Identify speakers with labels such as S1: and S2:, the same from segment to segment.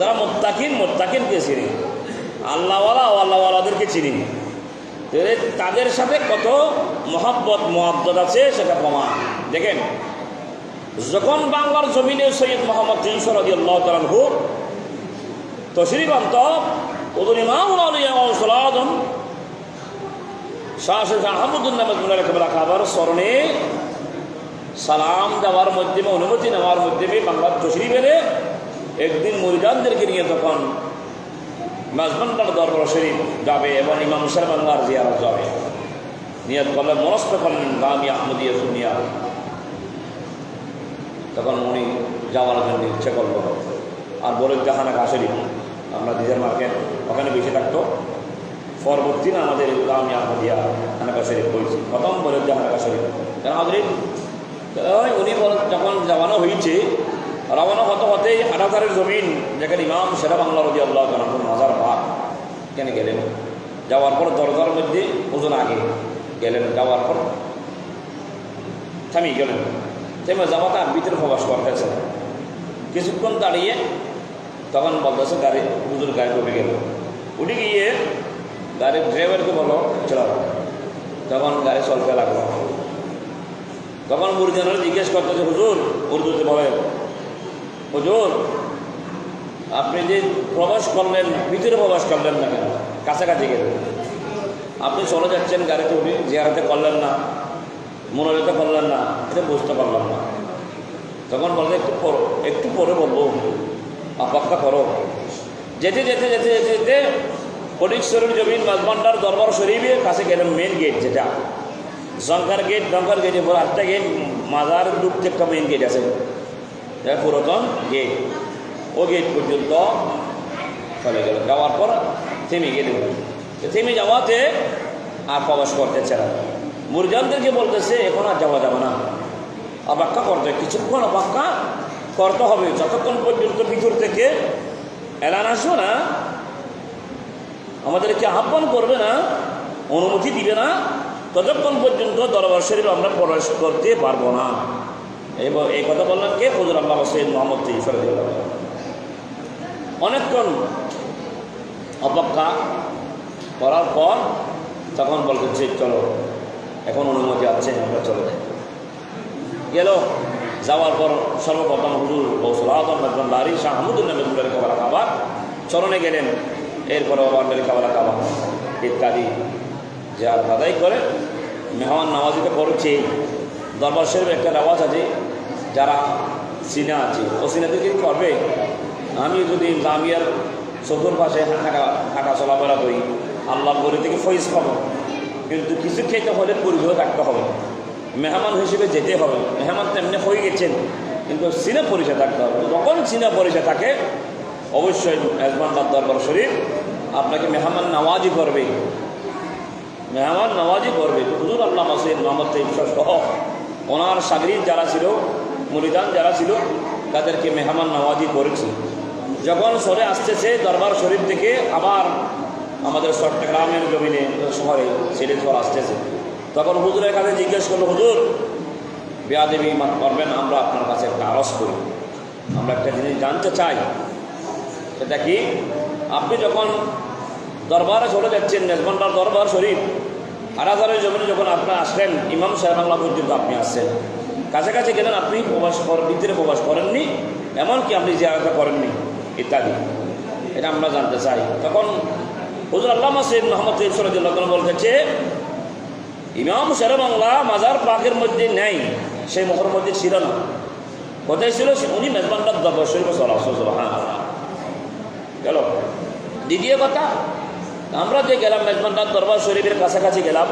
S1: যারা মোত্তাকিন, মোত্তাকিনকে চিনি। আল্লাহওয়ালা ও আল্লাহওয়ালাদেরকে চিনি। তাদের সাথে কত মহাব্বত মহাব্বত আছে সেটা প্রমাণ। দেখেন, যখন বাংলার জমিনে সৈয়দ মোহাম্মদ আল্লাহ শাহ শেখ আহমদুল্লাহ কেবলা খাবার স্মরণে সালাম দেওয়ার মাধ্যমে, অনুমতি নেওয়ার মাধ্যমে বাংলার তশরিফ এলে একদিন মরিদানদেরকে নিয়ে তখন মাঝবান্ডার দরবার শরীফ যাবে এবং ইমাম জিয়ারত যাবে। নিয়ত করলেন মনস্থ করলেন গামি আহমদিয়া সুনিয়া তখন উনি যাওয়ার জন্য ইচ্ছে করল। আর বলে জাহানাকা শরীফ আমরা দিদার মার্কেট ওখানে বেশি থাকতো। পরবর্তী আমাদের গামি আহমদিয়া প্রথম বলে জাহানাকা শরীফ কেন আমাদের উনি যখন যাওয়ানো হয়েছে রওনা হতে হতেই আটাধারের জমিন, যেখানে ইমাম সেরা বাংলা রদি আল্লাহ মাজার ভাগ কেন গেলেন। যাওয়ার পর দরজার মধ্যে ওজন আগে গেলেন, যাওয়ার পর থামিয়ে গেলেন। থেমে আর ভিতরে প্রবাস করতেছে কিছুক্ষণ দাঁড়িয়ে তখন বলতেছে, গাড়ি, হুজুর গাড়ি ডুবে গেল। উঠে গিয়ে গাড়ির ড্রাইভারকে বলো চলো। তখন গাড়ি চলতে লাগল। তখন মুরজানের জিজ্ঞেস করতেছে, হুজুর, উর্দুতে বলে হুজুর, আপনি যে প্রবাস করলেন, ভিতরে প্রবাস করলেন না কেন? কাছাকাছি গেলেন। আপনি চলে যাচ্ছেন গাড়িতে উঠে, জিয়ারাতে করলেন না, মনোনীত করলেন না এটা বুঝতে পারলাম না। তখন বললে একটু পর, একটু পরে বলব, অপেক্ষা করো। যেতে যেতে যেতে যেতে যেতে ফটিকশ্বরের জমিন মাঝবান্ডার দরবার শরীফের কাছে গেলেন মেন গেট যেটা। জঙ্কার গেট ডঙ্কার গেটের পর আটটা গেট মাজার ডুবতে একটা মেন গেট আছে। পুরাতন গেট ও গেট পর্যন্ত চলে গেল। যাওয়ার পর থেমে গেল। থেমে যাওয়াতে আর প্রবেশ করতেছে না। মুরজানদেরকে বলতেছে, এখন আর যাওয়া যাবে না। অপেক্ষা করতে কিছুক্ষণ অপেক্ষা করতে হবে। যতক্ষণ পর্যন্ত ভিতর থেকে এলান আসবে না, আমাদেরকে আহ্বান করবে না, অনুমতি দিবে না, ততক্ষণ পর্যন্ত দরবার শরীফ আমরা প্রবেশ করতে পারব না। এবং এই কথা বললেন কে? ফজর আল্লাহ সৈয়দ মোহাম্মদ ইসরাদিল্লাহ অনেকক্ষণ অপেক্ষা করার পর তখন বলতেছে চলো। এখন অনুমতি আছে, আমরা চলে যাই। গেল, যাওয়ার পর সর্বপ্রথম হুজুর কৌশল আদম শাহ আহমদুল্লাহ মেজুলের খাবার চরণে গেলেন, এরপরে ওয়ার্ডের খাবার খাবার ইত্যাদি। যে আর আদায় করে মেহমান নামাজিতে পড়ছে। দরবার শরীফের একটা রেওয়াজ আছে, যারা চীনা আছে। ও চীনাদেরকে কী করবে? আমি যদি লামিয়ার চতুর পাশে হাঁটা হাঁটা চলাফেরা করি আল্লাহ গড়ি থেকে ফয়েজ পাবো। কিন্তু কিছু খেতে হলে পরিচয় রাখতে হবে। মেহমান হিসেবে যেতে হবে। মেহমান তেমনি হয়ে গেছেন, কিন্তু চীনা পরিচয় থাকতে হবে। যখন চীনা পরিচয় থাকে, অবশ্যই মেজবান্ডার দরবার শরীফ আপনাকে মেহমান নামাজি করবে। মেহমান নামাজি করবে। হুজুর আল্লাহ মাসিদ মোহাম্মদ সহ ওনার সাগরিদ যারা ছিল, মুরিদান যারা ছিল, তাদেরকে মেহমান নামাজি করেছে। যখন সরে আসতেছে দরবার শরীফ থেকে, আবার আমাদের চট্টগ্রামের জমিনে শহরে সিরিজপুর আসতেছে। তখন হুজুরের কাছে জিজ্ঞেস করল, হুজুর, বেয়াদেবী করবেন, আমরা আপনার কাছে একটা আরস করি। আমরা একটা জিনিস জানতে চাই। সেটা কি? আপনি যখন দরবারে চলে যাচ্ছেন মেজবান্ডার দরবার শরীফ হারাজারের জমিনে যখন আপনি আসলেন, ইমাম সাহেব বাংলা পর্যন্ত আপনি আসছেন। কাছাকাছি গেলেন আপনি প্রবাস ভিতরে প্রবাস করেননি? এমনকি আপনি জিয়ারতা করেননি, ইত্যাদি। এটা আমরা জানতে চাই। তখন হুজুর আল্লাহ সৈয়দ মোহাম্মদ ইসরাজ্লাহ বলতেছে, ইমাম শের বাংলা মাজার পাকের মধ্যে নেই, সেই মহর মধ্যে ছিল না। কোথায় ছিল? উনি মেজবান্ডার দরবার শরীফ হ্যাঁ গেল। দ্বিতীয় কথা আমরা যে গেলাম মেজবান্ডার দরবার শরীফের কাছাকাছি গেলাম,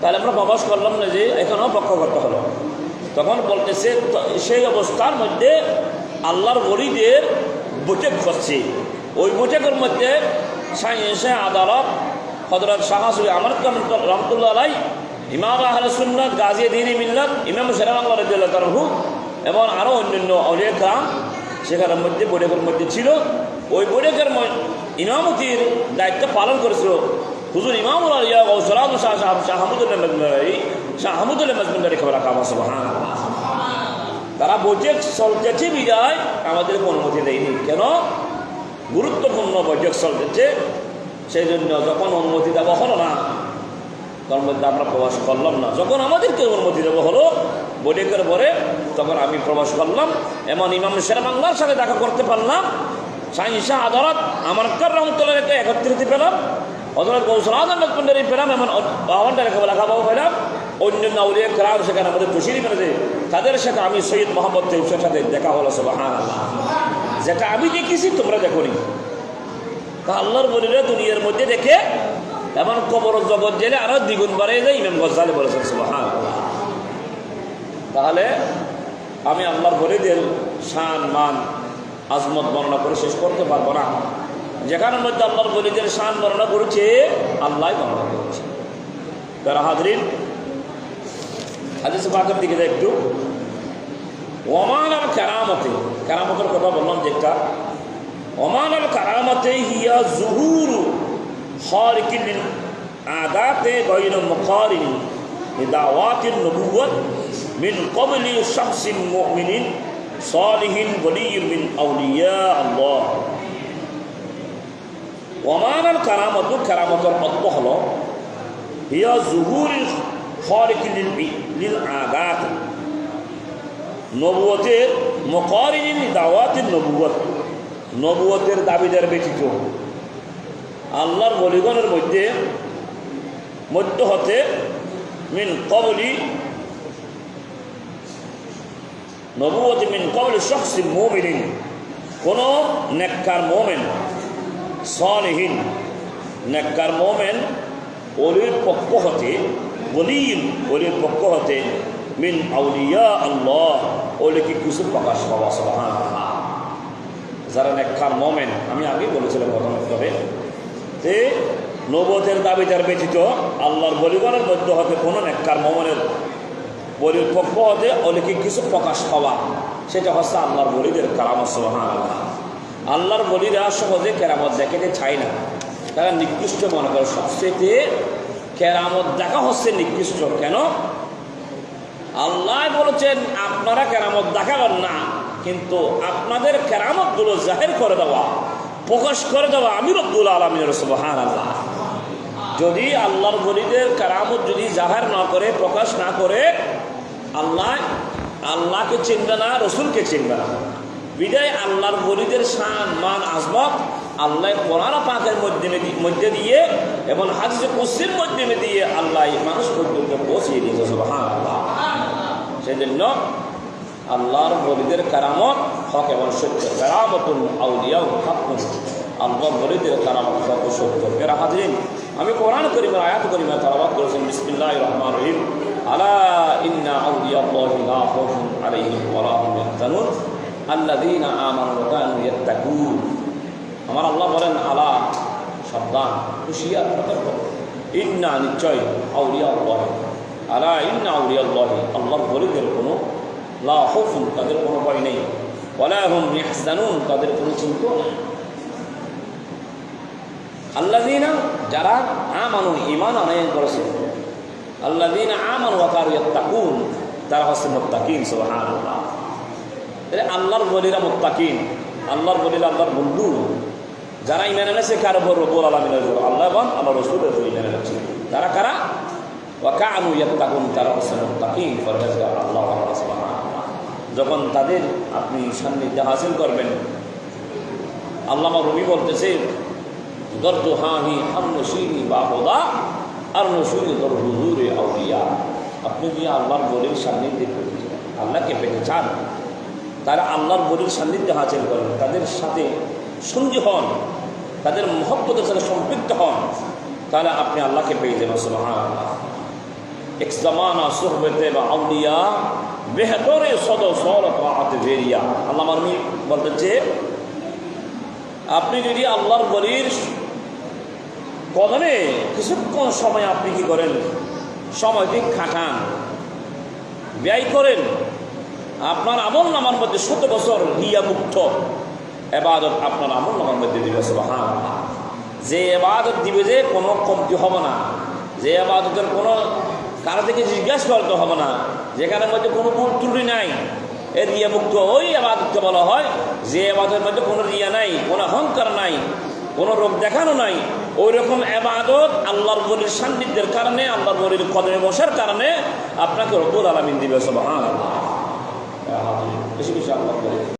S1: তাহলে আমরা প্রবাস করলাম না যে এখানেও পক্ষ করতে হলো। তখন বলতেছে সেই অবস্থার মধ্যে আল্লাহর গরিদের বৈঠক করছে। ওই বৈঠকের মধ্যে আদালত হজরত শাহাসুল আমার রহমতুল্লাহ ইমাম আহলে সুন্নত, গাজী দিন মিল্লত, ইমাম তরহু এবং আরও অন্যান্য অলিয়া কাম সেখানের মধ্যে বৈঠকের মধ্যে ছিল। ওই বৈঠকের ইমামতির দায়িত্ব পালন করেছিল। হুজুর ইমামুল আলিয়া গৌসলাম শাহ শাহ শাহামুদুল্লাহ মজমুল্লাহ শাহামুদুল্লাহ মজমুল্লাহ খবর আমার সুবহান তারা বৈঠক চলতেছে বিদায় আমাদেরকে অনুমতি দেয়নি। কেন? গুরুত্বপূর্ণ বৈঠক চলতেছে সেই জন্য যখন অনুমতি দেওয়া হলো না, তার মধ্যে আমরা প্রবাস করলাম না। যখন আমাদেরকে অনুমতি দেওয়া হলো, বৈঠকের পরে তখন আমি প্রবাস করলাম, এমন ইমাম শের বাংলার সাথে দেখা করতে পারলাম সাইনসা আদালত আমার কার রহমতুল্লাহকে একত্রিত পেলাম। হজরত গৌসল আজম লক্ষ্মণেরই পেলাম, এমন বাবানটা রেখে লেখাবাও পেলাম। অন্যান্য আউলিয়া ক্রাম সেখানে আমাদের তসিরি মেরেছে তাদের সাথে আমি সৈয়দ মোহাম্মদ তেউসের সাথে দেখা হলো হ্যাঁ যেটা আমি দেখেছি, তোমরা দেখোনি। তা আল্লাহর বলিলে দুনিয়ার মধ্যে দেখে এমন কবর জগৎ জেলে আরও দ্বিগুণ বাড়ে যায় ইমাম গজ্জালি বলেছেন সব হ্যাঁ তাহলে আমি আল্লাহর বলিদের শান, মান আজমত বর্ণনা করে শেষ করতে পারব না। যেখানের মধ্যে আল্লাহর বলিদের শান বর্ণনা করেছে, আল্লাহ বর্ণনা করেছে। তারা হাজরিন, হাদিস পাকের দিকে যায় একটু। ওমান কেরামতে, কেরামতের কথা বললাম যেটা একটা। আল কারামতে হিয়া জুহুরু হরকিন আগাতে গইন মুখারিন দাওয়াতিন নবুয়ত মিন কবলি শামসিন মুমিনিন। صالح ولي من أولياء الله ومان الكرامة كرامة الأطبع হলো هي ظهور الخارق لل- للعادات নবুয়তের মকারিন দাওয়াতের নবুয়ত নবুয়তের দাবিদার ব্যতীত আল্লাহর বলিগণের মধ্যে মধ্য হতে মিন কবলি নবুয়ত মিন কবলি শখসি মোমিনিন, কোন নেককার মোমেন সনহীন নেককার মোমেন অলির পক্ষ হতে বলিন অলির পক্ষ হতে, মিন আউলিয়া আল্লাহ অলিকে কিছু প্রকাশ পাওয়া সবহান যারা নেককার মোমেন, আমি আগে বলেছিলাম প্রথম তবে যে নবতের দাবিদার ব্যতীত আল্লাহর বলিগণের মধ্য হতে কোনো নেককার মোমেনের বলির পক্ষ হতে অলিকে কিছু প্রকাশ পাওয়া, সেটা হচ্ছে আল্লাহর বলিদের কারামত সবহান আল্লাহ আল্লাহর বলিরা সহজে কেরামত দেখাতে চায় না। তারা নিকৃষ্ট মনে করে সবচেয়ে কেরামত দেখা হচ্ছে নিকৃষ্ট। কেন? আল্লাহ বলেছেন, আপনারা কেরামত দেখাবেন না, কিন্তু আপনাদের কেরামতগুলো জাহের করে দেওয়া, প্রকাশ করে দেওয়া আমি রব্দুল আলমিনের সুবহান আল্লাহ যদি আল্লাহর বলিদের কেরামত যদি জাহার না করে, প্রকাশ না করে আল্লাহ, আল্লাহকে চিনবে না, রসুলকে চিনবে না। বিদায় আল্লাহর বলিদের শান, মান, আজমত আল্লাহ কোরআন পাকের মাধ্যমে মধ্যে দিয়ে এবং হাদিসে কুসির মাধ্যমে দিয়ে আল্লাহ মানুষ পর্যন্ত পৌঁছিয়ে দিয়েছে সুবহান আল্লাহ সেই জন্য আল্লাহর বলিদের কারামত হক এবং সত্য। কারামতুল আউলিয়াও হাকুন আল্লাহর বলিদের কারামত হক সত্য। এরা হাজির আমি কোরআন করিমের আয়াত করিমের তালাবাদ করেছেন বিসমিল্লাহ রহমান রহিম। আউলিয়া আল্লাহি লা খাউফুন আলাইহিম ওয়া লা হুম ইয়াহজানুন। আল্লাযীনা আমানু ওয়া কানু ইয়াত্তাকুন। আমার আল্লাহ বলেন, আলা, সাবধান, হুশিয়ার, সতর্ক। ইন্না নিশ্চয় আউলিয়া আল্লাহ আলা ইন্না আউলিয়া আল্লাহ আল্লাহর বলিদের কোনো লা খৌফুন তাদের কোনো ভয় নেই। ওয়ালা হুম ইয়াহজানুন, তাদের কোনো চিন্তা নেই। আল্লাযীনা, যারা আমানু ঈমান আনয়ন করেছে আল্লাযীনা আমানু ওয়া কানু ইয়াত্তাকুন, তারা হচ্ছে মুত্তাকিন, সুবহানাল্লাহ। এটা আল্লাহর বলিরা মুত্তাকিন, আল্লাহর বলিরা আল্লাহর বন্ধু। যারা ইমান এনেছে, কার উপর রব্বুল আলামিনের উপর? আল্লাহ এবং আল্লাহ রসুলের উপর ইমান এনেছে। তারা কারা? ওয়া কানু ইয়াত্তাকুন, তারা হচ্ছে মুত্তাকিন, পরহেজগার, আল্লাহ আল্লাহ সুবহানাল্লাহ। যখন তাদের আপনি সান্নিধ্যে হাসিল করবেন, আল্লামা রবি বলতেছে, গর্দ হাহি হাম বা হোদা আর নসিনি গর হুজুরে আউলিয়া। আপনি যে আল্লাহর বলির সান্নিধ্যে আল্লাহকে পেতে চান। তারা আল্লাহর বলির সান্নিধ্যে হাসিল করেন তাদের সাথে সঙ্গী হন, তাদের মহব্বতের সাথে সম্পৃক্ত হন। তাহলে আপনি আল্লাহকে পেয়ে যাবেন আল্লাহ এক সোহবতে বা আউলিয়া, বেহতরে সদ সরত আল্লাহ মারমি বলতেছে, আপনি যদি আল্লাহর বলির কদমে কিছুক্ষণ সময় আপনি কি করেন? সময়টি খাটান। ব্যয় করেন। আপনার আমল নামার মধ্যে শত বছর হিয়া মুক্ত। এবাদত আপনার আমল নামার মধ্যে দিবে হ্যাঁ যে এবাদত দিবে যে কোনো কমতি হবে না। যে এবাদতের কোনো কারও থেকে জিজ্ঞাসা করতে হবে না। যেখানের মধ্যে কোনো ভুল ত্রুটি নাই। এ রিয়া মুক্ত ওই আবাদতকে বলা হয়। যে আবাদের মধ্যে কোনো রিয়া নাই, কোনো অহংকার নাই। কোনো রোগ দেখানো নাই। ওই রকম এবাদত আল্লাহর বলির সান্নিধ্যের কারণে, আল্লাহর বলির কদমে বসার কারণে আপনাকে রব্বুল আলমিন দিবে সব বেশি বেশি আল্লাহ